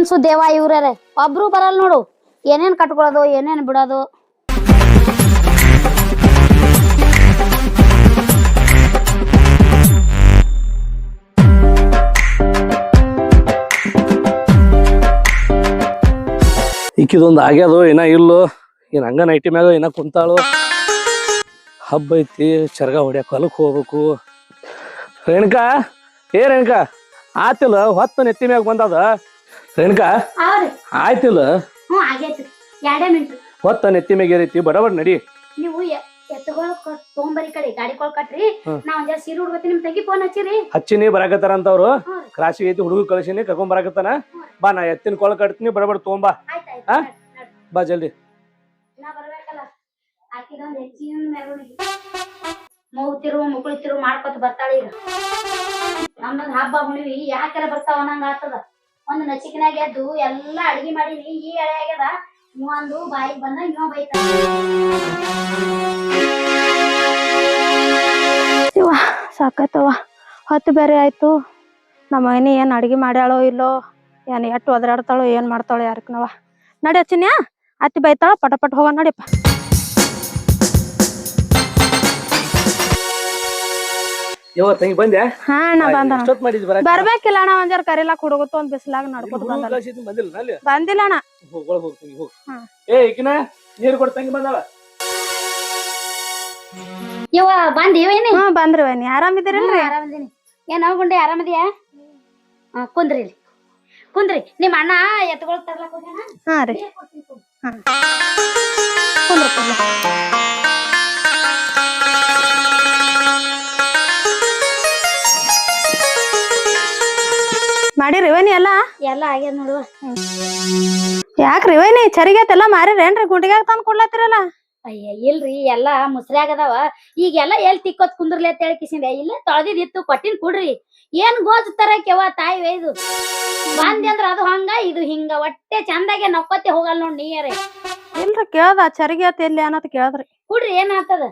ಎಲ್ಲಿ ದೇವ ಇವ್ರೇ ಒಬ್ರು ಬರಲ್ಲ ನೋಡು. ಏನೇನ್ ಕಟ್ಕೊಳ್ಳೋದು, ಏನೇನ್ ಬಿಡೋದು. ಇಕ್ಕಿದೊಂದು ಆಗ್ಯಾದು ಏನ ಇಲ್ಲೋ ಏನ್ ಹಂಗ ನೈಟಿ ಮ್ಯಾಗ ಏನ ಕುಂತಾಳು. ಹಬ್ಬ ಐತಿ, ಚರ್ಗ ಹೊಡ್ಯಾಕ ಹೊಲಕ್ ಹೋಗ್ಬೇಕು. ರೇಣುಕಾ, ಏ ರೇಣುಕಾ, ಆತಿಲ್ಲ, ಹೊತ್ತು ನೆತ್ತಿ ಮ್ಯಾಗ ಬಂದದ? ರೇಣುಕಾ ಆಯ್ತಿಲ್ಲ. ಹ್ಞೂ ಆಗೈತ್ರಿ. ಎರಡೇ ಮಿನಿಟ್. ಹೊತ್ತ ನೆತ್ತಿ ಮ್ಯಾಗ ಏರೈತಿ ಬಡಬಡ್ ನಡಿ. ನೀವು ಎತ್ತುಗಳು ತೊಗೊಂಬರಿ ಕಡೆ ಗಾಡಿ ಕೊಳ್ ಕಟ್ರಿ. ನಾ ಒಂದ್ ಸೀರೆ ನಿಮ್ ತಂಗಿ ಫೋನ್ ಹಚ್ಚಿರಿ. ಹಚ್ಚಿನಿ ಬರಾಕತ್ತಾರ ಅಂತ ಅವ್ರು ಕ್ರಾಸಿಗೆ ಐತಿ ಹುಡುಗ ಕಳಿಸಿನಿ ಕರ್ಕೊಂಡ್ ಬರಾಕತ್ತಾನ. ಬಾ ನಾ ಎತ್ತಿನ ಕೊಳ ಕಟ್ತೀನಿ ಬಡಬಡ್ ತೊಗೊಂಬಾ? ಬಾ ಜಲ್ದಿ. ನಾ ಬರ್ಬೇಕಲ್ಲ. ಆಕಿದೊಂದ್ ಹೆಚ್ಚಿನ ಮೆರವಣಿಗೆ. ಮೂಗ್ತಿರು ಮುಗುಳ್ತಿರು ಮಾಡ್ಕೊತ ಬರ್ತಾಳ ಈಗ. ನಮ್ದೊಂದ್ ಹಬ್ಬ ಹುಣಿವಿ ಯಾಕೆಲ್ಲ ಬರ್ತಾವ ಅನ್ನಂಗ ಆಗ್ತದ? ಒಂದ್ ನಚಿಕನಾಗ ಎದ್ದು ಎಲ್ಲಾ ಅಡಿಗೆ ಮಾಡೀನಿ ಈ ಎಳೆ ಆಗ್ಯದ ಒಂದು ಬಾಯಿಗೆ ಬಂದ ಇವ ಬೈತ ಇವ ಸಾಕತ್ತವ. ಹೊತ್ತು ಬೇರೆ ಆಯ್ತು. ನಮ್ಮ ಮನೆ ಏನ್ ಅಡ್ಗೆ ಮಾಡ್ಯಾಳೋ ಇಲ್ಲೋ, ಏನ್ ಎಟ್ಟು ಒದರಾಡ್ತಾಳೋ ಏನ್ ಮಾಡ್ತಾಳೋ ಯಾರಕ್ಕನವ ನಡಿ ಹಚ್ಚಿನ್ಯಾ ಅತ್ತಿ ಬೈತಾಳ ಪಟ ಪಟ ಹೋಗೋಣ ನಡಿಪ್ಪ ಯಾವ ತಂಗಿ ಬಂದ್ಯಾ ಹಾ ಅಣ್ಣ ಬಂದ. ಎಷ್ಟೊತ್ ಮಾಡಿದ್ ಬರ್ಬೇಕಿಲ್ಲ ಅಣ್ಣ ಒಂದ್ ಜರ ಕರಿಲಾಕ್ ಹುಡುಗತ್ತು ಒಂದ್ ಬಿಸಿಲಾಗ ನಡ್ಕೊತ ಬಂದಲ್ಲ. ಅಲ್ಲಿ? ಬಂದಿಲ್ಲ ಅಣ್ಣ. ಹೋಗ್ ಒಳಗ್ ಹೋಗ್. ಏ ಈಕಿನ ನೀರ್ ಕೊಡ್ ತಂಗಿ ಬಂದಾಳ? ಹಾ ಬಂದ್ರಿ ವೇನಿ ಆರಾಮಿದ್ದೀರಿಲ್ರಿ ಆರಾಮದೀನಿ ಏನ್ ಗುಂಡೆ ಆರಾಮದಿಯಾ ಹಾ ಕುಂದ್ರಿ ಇಲ್ಲಿ. ಕುಂದ್ರಿ. ನಿಮ್ಮ ಅಣ್ಣ ಎತ್ಕೊಳ್ ತರ್ಲಕ್ ಹೋಗ್ಯಾನ? ಹಾ ರೀ. ಹಾ. ಕುಂದ್ರ ಕುಂದ್ರ. ಮಾಡಿರಿ ವೈನಿ ಎಲ್ಲ ಎಲ್ಲ ಆಗ್ಯದ ನೋಡುವ ಯಾಕ ವೈನಿ ಚರಿಗೈತೆಲ್ಲ ಮಾರಿರೇನ್ರಿ? ಗುಂಡಿಗ್ಯಾಗ ತಂದ್ ಕೊಡ್ಲತ್ತಿರಲ್ಲ? ಅಯ್ಯ ಇಲ್ರಿ ಎಲ್ಲಾ ಮುಸ್ರ್ಯಾಗದಾವ ಈಗೆಲ್ಲ ಎಲ್ ತಿಕ್ಕೋತ್ ಕುಂದ್ರಲಿ ಅಂತ ಹೇಳಿ ಕಿಸಿಂದ. ಇಲ್ಲ ತೊಳೆದಿತ್ತು ಕೊಟ್ಟಿನ್ ಕುಡ್ರಿ. ಏನ್ ಗೋಜ್ ತರಕ್ಯವ ತಾಯಿ ವೈದು ಬಂದಿ ಅಂದ್ರ ಅದು ಹಂಗ ಇದು ಹಿಂಗ. ಒಟ್ಟೆ ಚಂದಾಗೆ ನಕ್ಕೋತಿ ಹೋಗಲ್ಲ ನೋಡ್ ನೀರೇ ಇಲ್ರಿ ಕೇಳ್ದ ಚರಿಗೆ ಇಲ್ಲ ಎಲ್ಲಿ ಅನ್ನೋದು ಕೇಳದ್ರಿ. ಕುಡ್ರಿ ಏನ್ ಆಗ್ತದ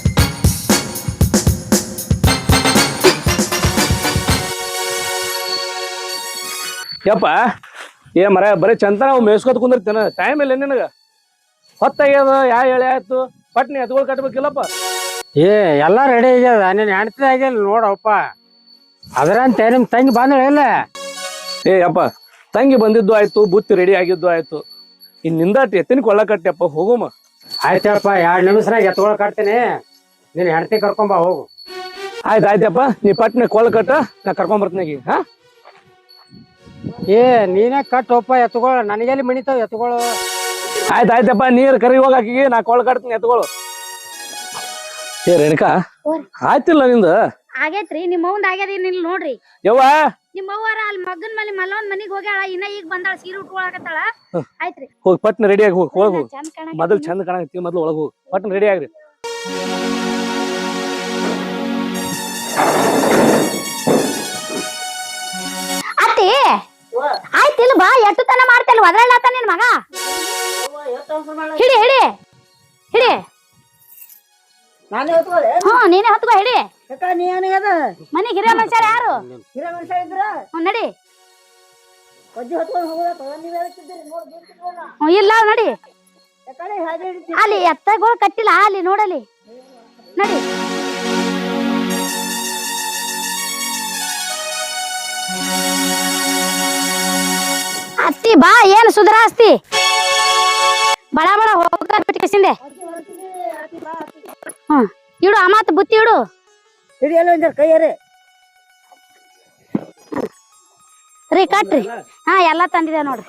ಯಪ್ಪ? ಏ ಮರ ಬರೀ ಚಂದನ ನಾವು ಮೇಯ್ಸ್ಕೊತ ತಿನ್ನ. ಟೈಮ್ ಇಲ್ಲ ನಿನಗ. ಹೊತ್ತಾಗ್ಯದ ಯಾ ಎಳೆ ಆಯ್ತು? ಪಟ್ನಿ ಎತ್ಗಳು ಕಟ್ಬೇಕಿಲ್ಲಪ್ಪ. ಏ ಎಲ್ಲ ರೆಡಿ ಆಗ್ಯದ. ನೀನ್ ಹೆಣ್ತಿ ಆಗ್ಯಲ್ಲ ನೋಡಪ್ಪ ಅದ್ರಂತೆ ನಿಮ್ ತಂಗಿ ಬಂದಳ ಇಲ್ಲ ಏ ಯಪ್ಪ ತಂಗಿ ಬಂದಿದ್ದು ಆಯ್ತು ಬುತ್ತಿ ರೆಡಿ ಆಗಿದ್ದು ಆಯ್ತು. ಇನ್ನಿಂದ ಎತ್ತಿನ ಕೊಳ್ಳ ಕಟ್ಟೆಪ್ಪ ಹೋಗುಮ. ಆಯ್ತಪ್ಪ ಎರಡ್ ನಿಮಿಷನಾಗ ಎತ್ಕೊಳ್ ಕಟ್ತೀನಿ. ನೀನ್ ಹೆಣ್ತಿ ಕರ್ಕೊಂಬ ಹೋಗು. ಆಯ್ತು ಆಯ್ತಪ್ಪ. ನೀ ಪಟ್ನೆ ಕೊಳ್ಳ ಕಟ್ಟ ನಾ ಕರ್ಕೊಂಡ್ ಬರ್ತೀನಿ ಈಗ ಹಾ? ಏ ನೀನೇ ಕಟ್ಟಪ್ಪ ಎತ್ಕೊಳ್ಳ ನನಗೆಲ್ಲಿ ಮಣಿತಾವ ಎತ್ಕೊಳು? ಆಯ್ತು ಆಯ್ತಪ್ಪ ನೀರ್ ಕರಿ ಹೋಗಾಕಿಗೆ ನಾ ಕೊಳ್ ಕಟ್ತೀನಿ ಎತ್ಕೊಳ್ಳು ಏ ರೇಣುಕಾ ಆಯ್ತಿಲ್ಲ ನಿಂದ? ಆಗೇತ್ರಿ ನಿಮ್ಮ ಅವಂದ್ ಆಗ್ಯದ ಏನಿಲ್ಲ ನೋಡ್ರಿ. ಯವ್ವ? ನಿಮ್ಮ ಅವ್ವಾರ ಅಲ್ಲಿ ಮಗನ್ ಮೇಲೆ ಮಲ್ಲವನ್ ಮನಿಗ್ ಹೋಗ್ಯಾಳ ಇನ್ನ ಈಗ ಬಂದಾಳ ಸೀರೆ ಉಟ್ಕೊಳಕತ್ತಾಳ ಆಯ್ತ್ರಿ. ಹೋಗಿ ಪಟ್ನ ರೆಡಿ ಆಗಿ ಹೋಗಿ ಹೋಗಿ ಚಂದ ಕಾಣ ಮೊದಲು ಚಂದ ಕಾಣಕತ್ತಿ ಮೊದಲು ಒಳಗೆ ಹೋಗಿ. ಪಟ್ನ ರೆಡಿ ಆಗ್ರಿ. ನಿನ್ ಮಗ? ಹಿಡಿ ಹಿಡಿ ಹಿಡಿ. ಹ್ಞೂ ನೀನೆ ಹತ್ಕೋ ಹಿಡಿ. ಮನೆ ಹಿರಿಯ ಮನುಷ್ಯರ ಯಾರು? ಮನುಷ್ಯ ಹ್ಮ್ ನಡಿ. ಇಲ್ಲ ನಡಿ. ಅಲ್ಲಿ ಎತ್ತಗಳು ಕಟ್ಟಿಲ್ಲ ಅಲ್ಲಿ ನೋಡಲಿ. ಅತ್ತಿ ಬಾ ಏನು ಸುಧಾರಾಸ್ತಿ ಬಡ ಬಡ ಹೋಗ್ತಾ ಬಿಟ್ಟಿಸಿಂದೆ ಹ್ಮ್ ಇಡು ಅಮಾತ್ ಬುತ್ತಿ ಇಡು. ಹಿಡಿಯಲ್ಲ ಒಂದ್ರ ಕೈಯರೇ ರೀ ಕಟ್ರಿ ಹಾ ಎಲ್ಲಾ ತಂದಿದೆ ನೋಡ್ರಿ.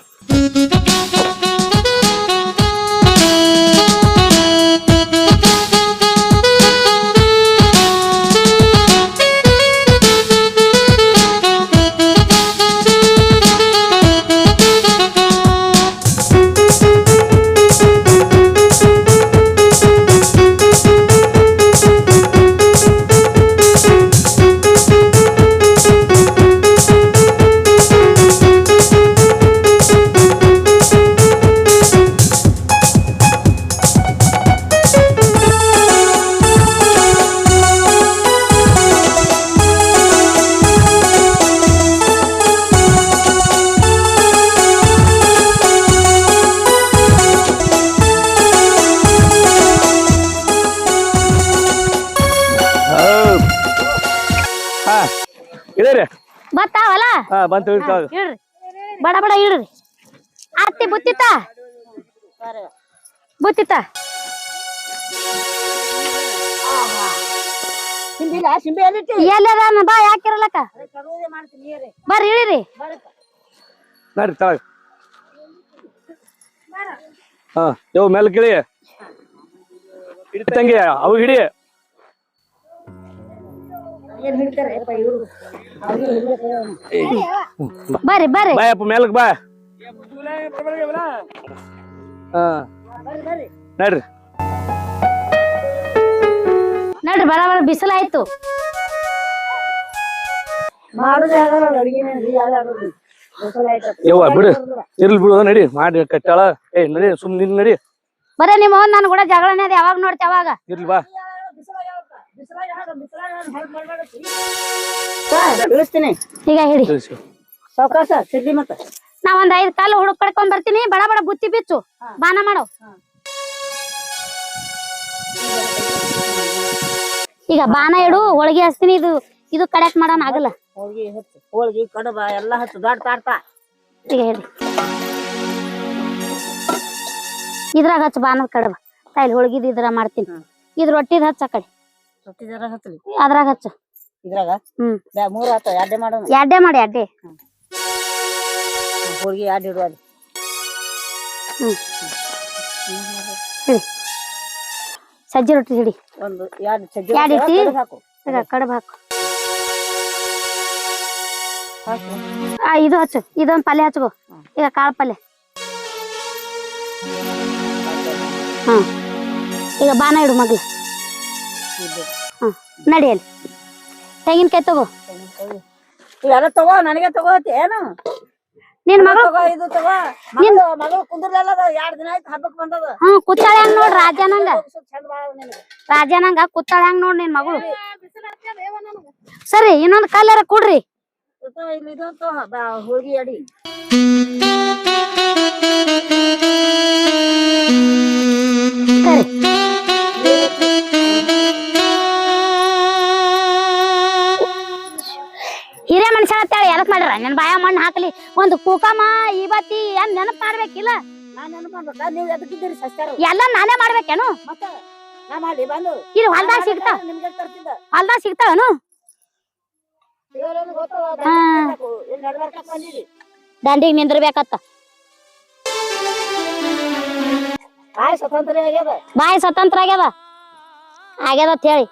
ಬಂತ ಇಳಿ ಕೆಳಗ ಇಡ್ರಿ. ಬಡ ಬಡ ಇಡ್ರಿ. ಅತ್ತಿ ಬುತ್ತಿತ್ತ? ಬುತ್ತಿತ್ತ? ಸಿಂಬಿಲ್ಲ ಸಿಂಬಿ ಎಲ್ಲಿಟ್ಟಿ ಎಲ್ಲದ ಬಾ ಯಾಕಿರಲಕ್ಕ ಬರ್ರಿ ಇಳಿರಿ. ನಡ್ರಿ ಕೆಳಗ ಹಾ ಯೋ ಮೇಲೆ ಕಿಳಿ. ಹಿಡಿ ತಂಗಿ ಅವು ಹಿಡಿ. ಏನ್ ಹಿಡ್ತಾರೆ? ಇವ್ರು. ಬರ್ರಿ ಬರ್ರಿ ಬಾಯಪ್ಪ ಮೇಲಕ್ ಬಾ. ಹಾ. ಬರ್ರಿ ನಡ್ರಿ ಬರ ಬರ ಬಿಸಿಲಾಯ್ತು ಯವ್ವ ಬಿಡು. ಇರ್ಲಿ ಬಿಡು ನಡಿ. ಮಾಡಿ ಕಟ್ಟಾಳ. ಏ ನಡಿ ಸುಮ್ ನಿನ್ ನಡಿ. ಬರೇ ನಿಮ್ಮ ನನ್ ಕೂಡ ಜಗಳನೇ ಅದ ಯಾವಾಗ ನೋಡ್ತಿ ಅವಾಗ ಇರ್ಲಿ ಬಾ. ಈಗ ಸಾವಕಾಶ ಸಿದ್ದಿ ಮತ್ತ. ನಾ ಒಂದ್ ಐದ್ ಕಾಲು ಹುಡುಕ್ ಪಡ್ಕೊಂಡ್ ಬರ್ತೀನಿ. ಬಡ ಬಡ ಬುತ್ತಿ ಬಿಚ್ಚು. ಬಾನ ಮಾಡೋ. ಈಗ ಬಾನ ಇಡು ಹೋಳಿಗೆ ಹಚ್ತೀನಿ. ಇದು ಇದು ಕಡೆಕ್ಟ್ ಮಾಡೋಣ ಆಗಲ್ಲ. ಹೋಳ್ಗಿ ಹಚ್ಚು. ಹೋಳ್ಗಿ ಕಡಬ ಎಲ್ಲ ಹಚ್ಚು. ದೊಡ್ಡ ತಾಡ್ತಾ ಈಗ ಹೇಳಿ. ಇದ್ರಾಗ ಹಚ್ಚ ಬಾನದ ಕಡಬ. ತಾಯಿಲ್ ಹೋಳಿಗಿದ್ ಇದ್ರ ಮಾಡ್ತೀನಿ. ಇದ್ರ ರೊಟ್ಟಿದ ಹಚ್ಚ ಕಡೆ. ರೊಟ್ಟಿ ಜರ ಹಚ್ಚಲಿ ಅದ್ರಾಗ ಹಚ್ಚು. ಇದ್ರಾಗ? ಹ್ಮ್. ಬ್ಯಾ ಮೂರ್ ಆತ ಎಡ್ಡೆ ಮಾಡೋಣ ಎಡ್ಡೆ ಮಾಡಿ ಎಡ್ಡೆ ಹೋಳ್ಗಿ ಎಡ್ ಇಡು ಅಲ್ಲಿ ಹಿಡಿ. ಸಜ್ಜಿ ರೊಟ್ಟಿ ಹಿಡಿ. ಒಂದು ಎರಡು ಸಜ್ಜೆ ಎರಡ್ ರೊಟ್ಟಿ ಇಟ್ಟಿ? ಕಡಬ್ ಹಾಕು. ಈಗ ಕಡಬ ಹಾಕು. ಹಾಕು. ಆ ಇದು ಹಚ್ಚು. ಇದೊಂದು ಪಲ್ಯ ಹಚ್ಕೋ ಈಗ ಕಾಳು ಪಲ್ಯ. ಹ್ಮ್. ಈಗ ಬಾನ ಇಡು ಮಗ್ಳು. ಇದು. ಹ್ಮ್. ನಡಿಯಲ್ಲಿ ತೆಂಗಿನಕಾಯಿ ತಗೋ. ಇವೆಲ್ಲ ತಗೋ ನನಗೆ ತಗೋತಿ ಏನು? ನಿನ್ ಮಗಳು ತಗೋ ಇದು ತಗೋ. ಮಗಳು ಮಗಳು ಕುಂದ್ರಲ್ಲ ಎರಡ್ ದಿನ ಆಯ್ತು ಹಬ್ಬಕ್ ಬಂದದ. ಹ್ಮ್ ಕುತ್ತಾಳೆ ಹಂಗ್ ನೋಡ್ ರಾಜನಂಗ. ರಾಜನಂಗ ಕುತ್ತಾಳೆ ಹಂಗ್ ನೋಡ್ ನಿನ್ ಮಗಳು. ಸರಿ ಇನ್ನೊಂದ್ ಕಲ್ಲರ ಕೊಡ್ರಿ? ಹೋಳ್ಗಿ ಅಡಿ. ಸರಿ. ಎದಕ್ ಮಾಡ್ಯಾರ ನನ್ ಬಾಯ ಮಣ್ಣು ಹಾಕ್ಲಿ. ಒಂದು ಕೂಕಮ್ಮ ಇವತ್ತಿ ಏನ್ ನೆನಪ್ ಮಾಡ್ಬೇಕಿಲ್ಲ ಎಲ್ಲ ನಾನೇ ಮಾಡ್ಬೇಕೇನು? ಇಲ್ಲಿ ಹೊಲ್ದಾಗ ಸಿಗ್ತಾವ. ಹೊಲ್ದಾಗ ಸಿಗ್ತಾವೇನು? ದಂಡಿಗೆ ನಿಂದ್ರಬೇಕತ್ತ. ಬಾಯಿ ಸ್ವತಂತ್ರ ಆಗ್ಯದ. ಆಗ್ಯದ. ಅಂತ ಹೇಳಿ.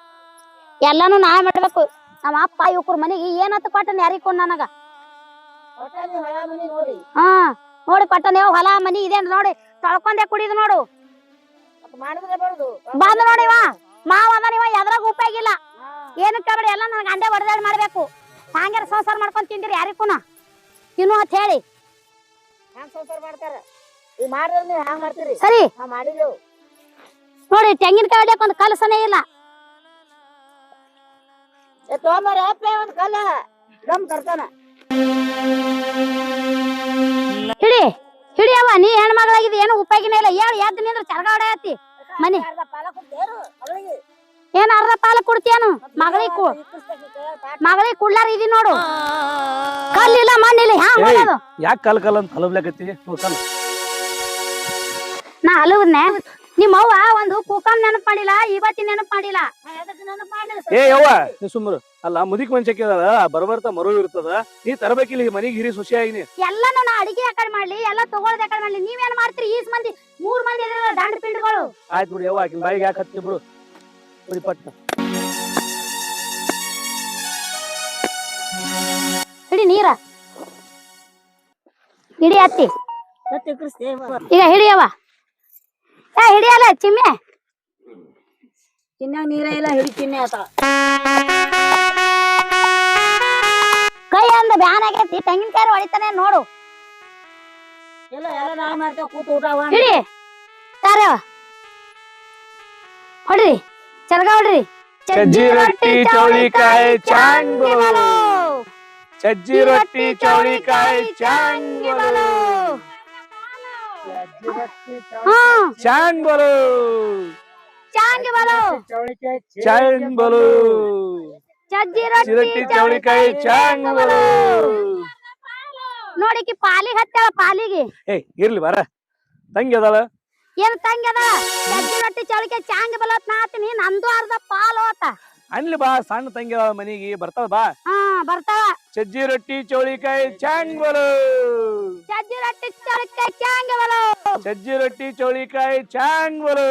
ಎಲ್ಲಾನು ನಾ ಮಾಡ್ಬೇಕು. ನಮ್ಮ ಅಪ್ಪ ಇವ್ರ ಮನೆಗೆ ಏನತ್ತ ಕೊಟ್ಟನ ಯಾರಿಗೆ ಕೊಡ್ ನನಗ? ಹಾ ನೋಡಿ ಪಟ್ಟನೆ ಹೊಲ ಮನಿ ಇದೆ ನೋಡಿ. ತಳ್ಕೊಂಡೆ ಕುಡಿದು ನೋಡು. ಬಂದ್ ನೋಡಿವ ಮಾವ ಅದ ನೀವ ಎದ್ರಾಗ ಉಪಯೋಗ ಇಲ್ಲ. ಏನಕ್ಕೆ ಬೇಡ ಎಲ್ಲ ನನಗೆ ಅಂಡೆ ಹೊಡೆದಾಡ್ ಮಾಡ್ಬೇಕು. ಹಂಗಾರ ಸಂಸಾರ ಮಾಡ್ಕೊಂಡ್ ತಿಂದಿರಿ ಯಾರಿಗೂನ ತಿನ್ನು ಅಂತ ಹೇಳಿ. ಸರಿ. ನೋಡಿ ತೆಂಗಿನಕಾಯಿ ಹೊಡ್ಯಕ್ ಒಂದು ಕಲಸನೇ ಇಲ್ಲ. ಅಪ್ಪ ಒಂದ್ ನಮ್ ತರ್ತಾನ ಹಿಡಿ ಅವ ನೀ ಹೆಣ್ಮಗಳಾಗಿದ್ದು ಏನು ಉಪಯೋಗಿನ ಇಲ್ಲ. ಹೇಳು ಎದ್ದು ನಿಂದ್ರ ಚರ್ಗ ಆತಿ. ಮನೆ. ಕೊಡ್ತೇನು ಏನ್ ಅರ್ಧ ಪಾಲ ಕೊಡ್ತೀಯನು? ಮಗಳಿಗೆ ಕೂ ಮಗಳಿಗೆ ಕುಳ್ಳಾರ ಇದೀನಿ ನೋಡು. ಕಲ್ಲಿಲ್ಲ ಮಣ್ಣಿಲ್ಲ ಹ್ಯಾಂಗ ಏಯ್. ಮಾಡೋದು? ಯಾಕೆ ಕಲ್ ಕಲ್ ಅಂತ ಹಲಬ್ಲಾಕತ್ತಿ? ಕಲ್ ನಾ ಅಲುವ್ನೆ ನಿಮ್ಮ ಅವ್ವ ಒಂದು ಕೂಕಂ ನೆನಪ್ ಮಾಡಿಲ್ಲ ಇವತ್ತಿನ ನೆನಪ್ ಮಾಡಿಲ್ಲ ಏ ಯವ್ವ ನೀ ಸುಮ್ಮರು ಅಲ್ಲ ಮುದಿಕ್ ಮನ್ಸಕ್ಕೆ ಬರ್ಬರ್ತಾ ಮರು ಇರ್ತದ. ನೀ ತರಬೇಕಿಲ್ಲ ಈ ಮನಿಗ್ ಹಿರಿ ಸೊಸೆಯಾಗಿ ನೀ ಎಲ್ಲಾನು ನಾ ಅಡಿಗೆ ಯಾಕಡೆ ಮಾಡ್ಲಿ ಎಲ್ಲ ತಗೊಳ್ದ ಯಾಕಡೆ ಮಾಡ್ಲಿ. ನೀವೇನ್ ಮಾಡ್ತೀರಿ? ಈಸ್ ಮಂದಿ ಮೂರ್ ಮಂದಿ ದಂಡ ಪಿಂಡ್ಗಳು. ಆಯ್ತು ಬಿಡು ಯವ್ವ ಆಕಿನ ಬಾಯಿಗೆ ಯಾಕೆ ಹತ್ತಿ ಬಿಡು. ಬಿಡಿ ಪಟ್ಟ. ಹಿಡಿ ನೀರ. ಹಿಡಿ ಅತ್ತಿ. ಈಗ ಹಿಡಿಯವ ಹಿಡಿಯಲ್ಲ ಚಿಮ್ಮೆ. ಚಿನ್ನ ನೀರ ಇಲ್ಲ ಹಿಡಿ ಚಿನ್ನೆ ಆತ. ಕೈ ಅಂದ ಬ್ಯಾನ್ ಆಗೈತಿ ತೆಂಗಿನಕಾಯಿ ಹೊಡಿತಾನೆ ನೋಡು. ಎಲ್ಲ ಎಲ್ಲ ನಾ ಮಾಡ್ತೇವೆ ಕೂತು ಊಟ. ಹಿಡಿ. ತಾರವ ಹೊಡ್ರಿ ಚರ್ಗ ಹೊಡ್ರಿ. ಚಜ್ಜಿ ರೊಟ್ಟಿ ಚೌಳಿಕಾಯಿ ಚಾಂಗ್ ಚಜ್ಜಿ ರೊಟ್ಟಿ ಚೌಳಿಕಾಯಿ ಚಾಂಗ್ಗಳು ಹಾ ಬಲು. ಚಾಂಗ್ ಬಲು. ಚಾಂಗ್ ಚಜ್ಜಿ ರೊಟ್ಟಿ ಚೌಳಿಕಾಯಿ ಚಾಂಗ್ ಬಲು. ನೋಡಿಕಿ ಪಾಲಿಗೆ ಹತ್ತಾಳ ಪಾಲಿಗೆ. ಏ ಇರ್ಲಿ ಬರ. ತಂಗಿ ಅದಾಳ. ಏನ್ ತಂಗ್ಯದ ಚಜ್ಜಿ ರೊಟ್ಟಿ ಚೌಳಿಕಾಯಿ ಚಾಂಗ್ ಬಲತ್ ನಾತೀನಿ ನಂದು ಅರ್ಧ ಪಾಲು ಆತ ಅನ್ಲಿ ಬಾ ಸಣ್ಣ ತಂಗಿ ಅದಾಳ ಮನಿಗೆ. ಬರ್ತಾಳ ಬಾ. ಹಾ ಬರ್ತಾವ ಚಜ್ಜಿ ರೊಟ್ಟಿ ಚೌಳಿಕಾಯಿ ಚಾಂಗ್ಬಲು ಚಜ್ಜಿ ರೊಟ್ಟಿ ಚೌಳಿಕಾಯಿ ಚಾಂಗ್ ಬಲು ಸಜ್ಜಿ ರೊಟ್ಟಿ ಚೌಳಿಕಾಯಿ ಚಾಂಗ್ಬಲು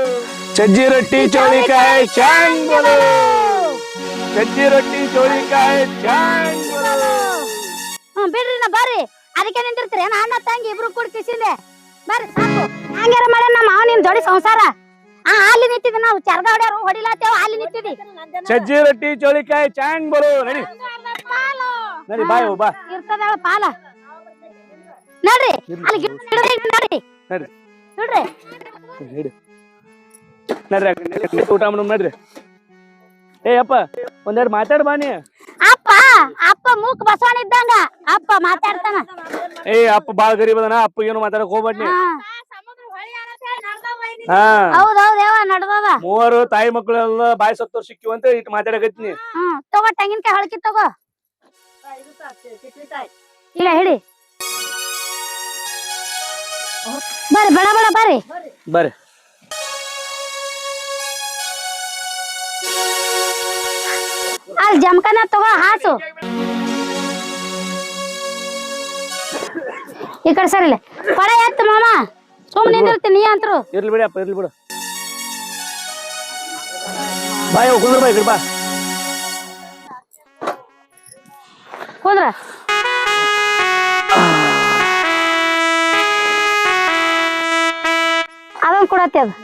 ಸಜ್ಜಿ ರೊಟ್ಟಿ ಚೌಳಿಕಾಯಿ ಸಜ್ಜಿ ರೊಟ್ಟಿ ಚೌಳಿಕಾಯಿ ಚಾಂಗ್ಬಲು ಹ್ಮ್ ಬಿಡ್ರಿ ನಾ ಬರ್ರಿ. ಅದಕ್ಕೆ ನಿಂತಿರ್ತೀರಿ. ಏನ ಅಣ್ಣ ತಂಗಿ ಇಬ್ರು ಕೂಡ ಕಿಸಿಂದೆ. ಬರ್ರಿ ಸಾಕು. ಹಂಗಾರ ಮಾಡ ನಮ್ಮ ಮಾವ ನಿಮ್ಮ ಜೋಡಿ ಸಂಸಾರ. ಆ ಅಲ್ಲಿ ನಿಂತಿದ್ದೆ ನಾವು. ಚರ್ಗ ಹೊಡ್ಯಾರು ಹೊಡಿಲಾತೇವ ಅಲ್ಲಿ ನಿಂತಿದ್ದಿ ಸಜ್ಜಿ ರೊಟ್ಟಿ ಚೌಳಿಕಾಯಿ ಚಾಂಗ್ಬಲು ನಡಿ. ನಡಿ ಬಾ. ಇರ್ತದ ಪಾಲ. ನೋಡ್ರಿ ಅಲ್ಲಿ ಗಿಡ ನೋಡ್ರಿ ನೋಡ್ರಿ. ನಡ್ರಿ. ನೋಡ್ರಿ. ನಡಿ. ನಡ್ರಿ ನಡ್ರಿ, ಊಟ ಮಾಡೋಣ ನಡ್ರಿ. ಏ ಅಪ್ಪ ಒಂದೆರಡು ಮಾತಾಡ್ ಬಾ ನೀ. ಅಪ್ಪ ಅಪ್ಪ ಮೂಕ್ ಬಸವಣ್ಣ ಇದ್ದಂಗ. ಅಪ್ಪ ಮಾತಾಡ್ತಾನ. ಏ ಅಪ್ಪ ಬಾಳ ಗರೀಬ್ ಅದಾನ ಅಪ್ಪ ಏನು ಮಾತಾಡಕ್ ಹೋಗ್ಬೇಡ ಹಾ. ಹಾ. ಹೌದ್ ಹೌದ್ ಯಾವ ನಡ್ದದ. ಮೂವರು ತಾಯಿ ಮಕ್ಕಳೆಲ್ಲ ಬಾಯಿ ಸತ್ತೋರ್ ಸಿಕ್ಕಿ ಅಂತ ಇಟ್ಟು ಮಾತಾಡಕತ್ತೀನಿ. ಹ್ಮ್ ತಗೋ ತೆಂಗಿನಕಾಯಿ ಹೊಳಕಿ ತಗೋ. ಇಲ್ಲ ಹೇಳಿ. ಬರ್ರಿ ಬಡ ಬಡ ಬರ್ರಿ. ಬರ್ರಿ. ಅಲ್ಲಿ ಜಮಕನ ತಗೋ ಹಾಸು. ಈ ಕಡೆ ಸರಿಲ್ಲ ಪಡ ಎತ್ತು ಮಾಮ. ಸುಮ್ಮನೆ ನಿಂದಿರ್ತೀನಿ ನೀ ಅಂತರು. ಇರ್ಲಿ ಬಿಡಿ ಅಪ್ಪ ಇರ್ಲಿ ಬಿಡು. ಬಾಯ್ ಕುಂದ್ರ ಬಾಯ್ ಬಾ. ಹೋದ್ರ ಅದೊಂದು ಕೊಡತ್ತೆ ಅದು.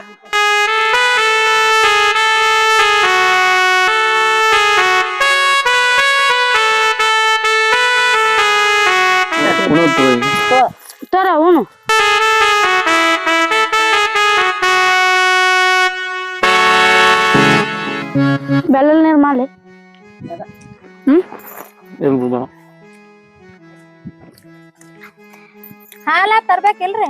ತರ ಅವನು. ಬೆಲ್ಲ ನೀರು ಮಾಡಿ ಹಾಲ ತರ್ಬೇಕಿಲ್ರಿ?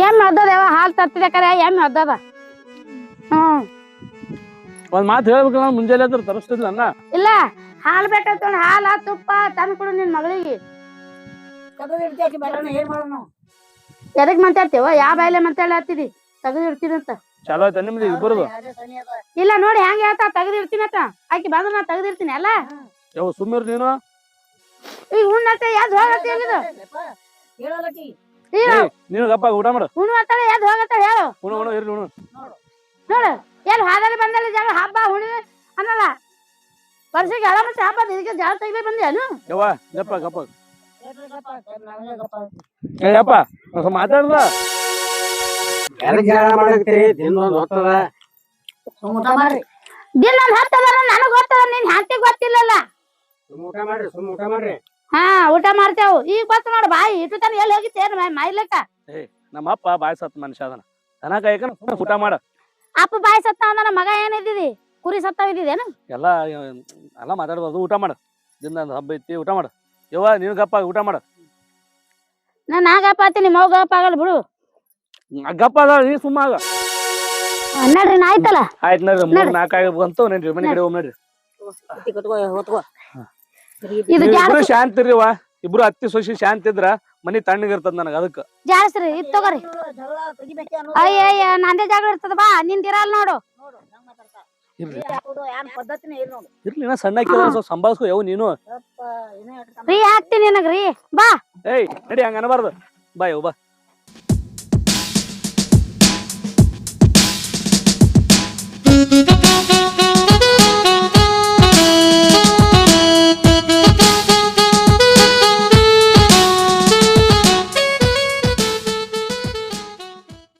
ಎಮ್ಮೆ ಅದ್ದದ ಯಾವ ಹಾಲು ತರ್ತಿದೆ ಕರೆ ಎಮ್ಮೆ ಅದ್ದದ ಹ್ಮ್. ಒಂದ್ ಮಾತು ಹೇಳ್ಬೇಕಲ್ಲ ಮುಂಜಾನೆ ಆದ್ರೂ ತರಿಸ್ತಿದ್ಲ ಅನ್ನ. ಇಲ್ಲ ಹಾಲು ಬೇಕಂತ ಹಾಲ ತುಪ್ಪ ತಂದು ಕೊಡು ನಿನ್ ಮಗಳಿಗೆ. ಎದಕ್ ಮಾತಾಡ್ತೇವ ಯಾವ ಬಾಯಿಲೆ ಮಾತಾಡತ್ತಿದಿ ತೆಗೆದು ಇಡ್ತೀನಿ ಅಂತ. ಚಲೋ ಆಯ್ತಾ ನಿಮ್ದು ಇಬ್ಬರದು? ಇಲ್ಲ ನೋಡಿ ಹೆಂಗ ಹೇಳ್ತಾ ತೆಗೆದು ಇಡ್ತೀನಿ ಅಂತ. ಆಕಿ ಬಂದ್ರೆ ನಾ ತೆಗೆದು ಇಡ್ತೀನಿ ಅಲ್ಲ? ಯಾವ ಸುಮ್ಮಿರ್ ನೀನು? ಈಗ ಉಣ್ಣತ್ತೆ ಯಾವ್ದು ಹೋಗತ್ತೆ ಹೇಳಲಕ್ಕಿ ಈಗ ಏ, ನೀನು ಗಪ್ಪ ಊಟ ಮಾಡು. ಉಣ್ಣು ಅಂತಾಳೆ ಯಾವ್ದು ಹೋಗತ್ತೆ ಹೇಳು. ಉಣ ಉಣ ಇರ್ಲಿ ಉಣ ನೋಡು ಎಲ್ಲಿ ಹಾದಲ್ಲಿ ಬಂದಲ್ಲಿ ಜಗಳ ಹಬ್ಬ ಹುಣ್ಣಿಮೆ ಅನ್ನಲ್ಲ. ವರ್ಷಕ್ಕೆ ಮತ್ತೆ ಹಬ್ಬ ಇದಕ್ಕೆ ಜಾಗ ತೆಗ್ದೇ ಬಂದೇನು ಯವ್ವ ಗಪ್ಪ ಗಪ್ಪ. ಏ ಯಪ್ಪ ಒಂದ್ ಸ್ವಲ್ಪ ಮಾತಾಡ್ದ? ಎದಕ್ ಜಗಳ ಮಾಡಕ್ತೀರಿ ದಿನ ಒಂದ್ ಹೊತ್ತದ. ಊಟ ಮಾಡ್ರಿ. ದಿನ ಒಂದ್ ಹತ್ತದ ನನಗ್ ಗೊತ್ತದ ನಿನ್ ಹಂತಿಗ್ ಗೊತ್ತಿಲ್ಲಲ್ಲ. ಸುಮ್ ಊಟ ಮಾಡ್ರಿ ಸುಮ್ಮ ಊಟ ಮಾಡ್ರಿ. ಹಾ ಊಟ ಮಾಡ್ತೇವು. ಈಗ ಬತ್ತು ನೋಡು ಬಾಯಿ ಇಟ್ಟು ತನ ಎಲ್ಲಿ ಹೋಗಿತ್ತೇನು ಮೈಲಕ್ಕ ನಮ್ಮ ಅಪ್ಪ ಬಾಯಿ ಸತ್ ಮನುಷ್ಯ ಅದನ. ದನ ಕಾಯ್ಕನ ಊಟ ಮಾಡ. ಅಪ್ಪ ಬಾಯಿ ಸತ್ತ ಅಂದ ಮಗ ಏನಿದ್ದಿದಿ ಕುರಿ ಸತ್ತಾವ ಇದ್ದಿದೇನು ಎಲ್ಲ ಎಲ್ಲ ಮಾತಾಡ್ಬಾರ್ದು. ಊಟ ಮಾಡ. ದಿನ ಹಬ್ಬ ಐತಿ ಊಟ ಮಾಡ. ಯವ್ವ ನೀನು ಗಪ್ಪ ಊಟ ಮಾಡ. ನಾನು ಆಗಪ್ಪ ಆತಿ ನಿಮ್ಮ ಅವ್ವ ಗಪ್ಪ ಆಗಲ್ಲ ಬಿಡು. ಗಪ್ಪ ಅದ ನೀ ಸುಮ್ಮ ಆಗ. ನಡ್ರಿ ನಾ ಆಯ್ತಲ್ಲ? ಆಯ್ತು ನಡ್ರಿ ಮೂರ್ ನಾಲ್ಕು ಆಗಿ ಬಂತು. ನಡ್ರಿ ಮನೆ ಕಡೆ ಹೋಗ್ ನಡ್ರಿ. ಇದಕ್ಕೆ ಇಬ್ರು ಶಾಂತ ಇರ್ರಿವ ಇಬ್ರು ಅತ್ತಿ ಸೊಸಿ ಶಾಂತಿ ಇದ್ರ ಮನಿ ತಣ್ಣಗಿರ್ತದ ನನಗ ಅದಕ್ಕ. ಜಾಸ್ತಿ ಇತ್ತು ತಗೋರಿ. ಅಯ್ಯಯ್ಯ ನಂದೇ ಜಾಗ ಇರ್ತದ ಬಾ ನಿಂದ ಇರಲ್ಲ ನೋಡು. ಇರ್ಲಿ. ಇರ್ಲಿ ನಾ ಸಣ್ಣ ಕೆಲಸ ಸಂಭಾಳಿಸ್ಕೊ ಯಾವ ನೀನು. ರೀ ಹಾಕ್ತೀನಿ ನನಗ್ರಿ ಬಾ. ಏಯ್ ನಡಿ ಹಂಗ ಅನಬಾರ್ದು. ಬಾ ಯಾವ ಬಾ.